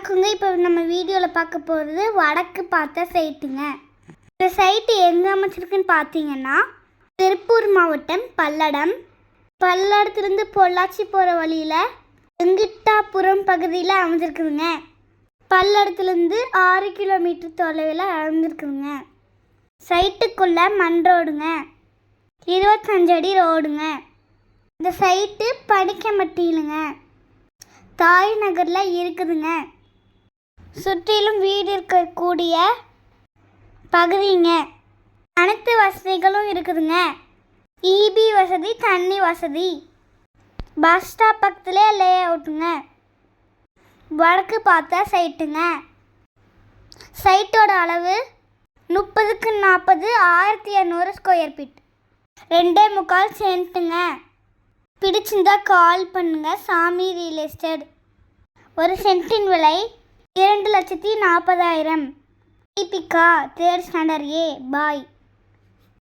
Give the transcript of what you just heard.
வணக்கங்க. இப்போ நம்ம வீடியோவில் பார்க்க போகிறது வடக்கு பார்த்த சைட்டுங்க. இந்த சைட்டு எங்கே அமைச்சிருக்குன்னு பார்த்தீங்கன்னா திருப்பூர் மாவட்டம் பல்லடம். பல்லடத்துலேருந்து பொள்ளாச்சி போகிற வழியில் வெங்கிட்டாபுரம் பகுதியில் அமைஞ்சிருக்குதுங்க. பல்லடத்துலேருந்து ஆறு கிலோமீட்டர் தொலைவில் அமைஞ்சிருக்குதுங்க. சைட்டுக்குள்ளே மண் ரோடுங்க. இருபத்தஞ்சு அடி ரோடுங்க. இந்த சைட்டு படிக்கமட்டியிலுங்க தாய் நகரில் இருக்குதுங்க. சுற்றிலும் வீடு இருக்கக்கூடிய பகுதிங்க. அனைத்து வசதிகளும் இருக்குதுங்க. இபி வசதி தண்ணி வசதி. பஸ் ஸ்டாப் பக்கத்துலேயே லே அவுட்டுங்க வடக்கு பார்த்தா சைட்டுங்க சைட்டோட அளவு முப்பதுக்கு நாற்பது ஆயிரத்தி இரநூறு ஸ்கொயர் ஃபீட் ரெண்டே முக்கால் சென்ட்டுங்க. பிடிச்சிருந்தா கால் பண்ணுங்க. சாமி ரியல் எஸ்டேட் ஒரு சென்ட்டின் விலை இரண்டு லட்சத்தி நாற்பதாயிரம். Deepika third standard a boy.